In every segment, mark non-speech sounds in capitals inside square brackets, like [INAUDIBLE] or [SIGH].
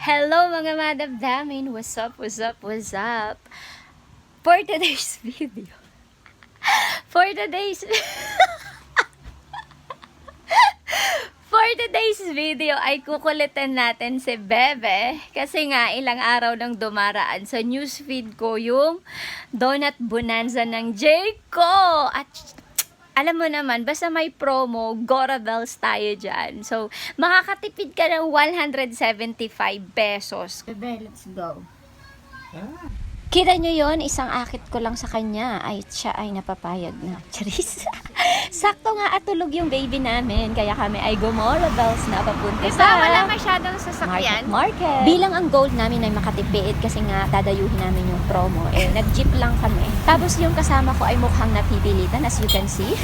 Hello mga madamdamin! What's up, what's up, what's up? For today's [LAUGHS] video, for today's [LAUGHS] For today's video ay kukulitan natin si Bebe kasi nga ilang araw nang dumaraan sa newsfeed ko yung donut bonanza ng Jayco at alam mo naman, basta may promo, Gora Bells tayo dyan. So, makakatipid ka ng 175 pesos. Bebe, let's go. Kita nyo yon isang akit ko lang sa kanya. Ay, siya ay napapayag na. [LAUGHS] Charis. Sakto nga at tulog yung baby namin. Kaya kami ay Gomora Bells na papunta Diba, sa... wala masyadong Market, sasakyan? market. Bilang ang goal namin ay makatipid kasi nga dadayuhin namin yung promo. Eh, [LAUGHS] nag-jeep lang kami. Tapos yung kasama ko ay mukhang napipilitan as you can see.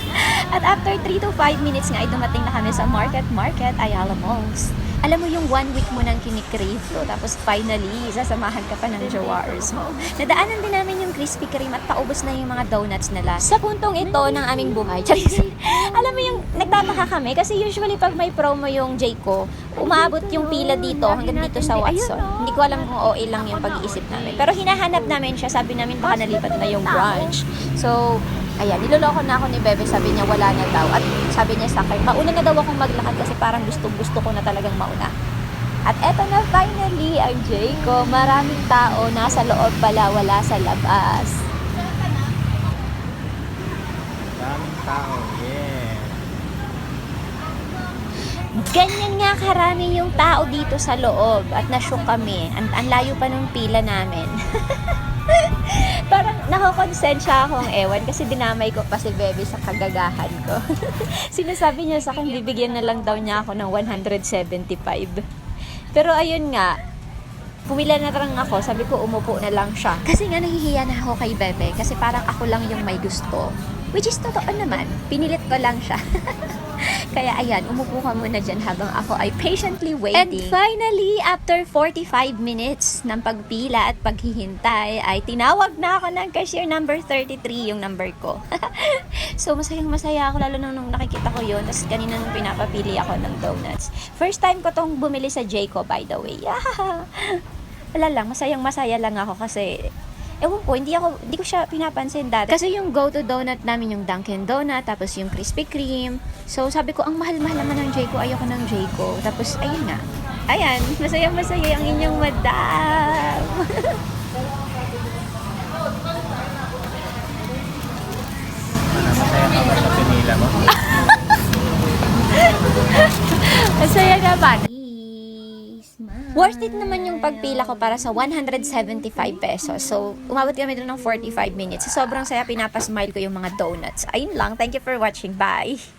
[LAUGHS] At after 3 to 5 minutes nga ay dumating na kami sa Market Market Ayala Malls. Alam mo yung one week mo nang kinikrave to, tapos finally, sasamahan ka pa ng jawars mo. Nadaanan din namin yung Krispy Kreme at paubos na yung mga donuts nila. Sa puntong ito ng aming buhay, charis, [LAUGHS] alam mo yung nagtataka kami kasi usually pag may promo yung Jayco, umaabot yung pila dito hanggang dito sa Watson. Hindi ko alam kung OA lang yung pag-iisip namin. Pero hinahanap namin siya, sabi namin baka nalipat na yung branch. So, ayan, niloloko na ako ni Bebe, sabi niya wala na daw. At sabi niya sa akin, mauna na daw akong maglakad kasi parang gusto, gusto ko na talagang mauna. At eto na finally ang Jayco. Maraming tao, nasa loob pala, wala sa labas. Daming tao, yeah. Ganyan nga karami yung tao dito sa loob at nashook kami. Ang, ang layo pa ng pila namin. [LAUGHS] Parang nakakonsensya akong ewan kasi dinamay ko pa si Bebe sa kagagahan ko. [LAUGHS] Sinasabi niya sa akin, bibigyan na lang daw niya ako ng 175. Pero ayun nga, pumila na lang ako, sabi ko umupo na lang siya. Kasi nga nahihiya na ako kay Bebe kasi parang ako lang yung may gusto. Which is totoo naman, pinilit ko lang siya. [LAUGHS] Kaya ayan, umupo ka muna dyan habang ako ay patiently waiting. And finally, after 45 minutes ng pagpila at paghihintay, ay tinawag na ako ng cashier number 33, yung number ko. [LAUGHS] so, masayang masaya ako, lalo na nung nakikita ko yun. Tapos kanina nung pinapapili ako ng donuts. First time ko tong bumili sa Jayco, by the way. [LAUGHS] Wala lang, masayang masaya lang ako kasi ewan ko, hindi ako, hindi ko siya pinapansin dati. Kasi yung go-to donut namin yung Dunkin' Donut, tapos yung Krispy Kreme. So, sabi ko, ang mahal-mahal naman ng Jayco, ayoko ng Jayco. Tapos, ayun nga. Ayan, masaya-masaya ang inyong madam. Masaya ka ba sa pinila mo? [LAUGHS] Masaya naman. Worth it naman yung pagpila ko para sa 175 pesos. So, umabot kami doon ng 45 minutes. Sobrang saya, pinapasmile ko yung mga donuts. Ayun lang. Thank you for watching. Bye!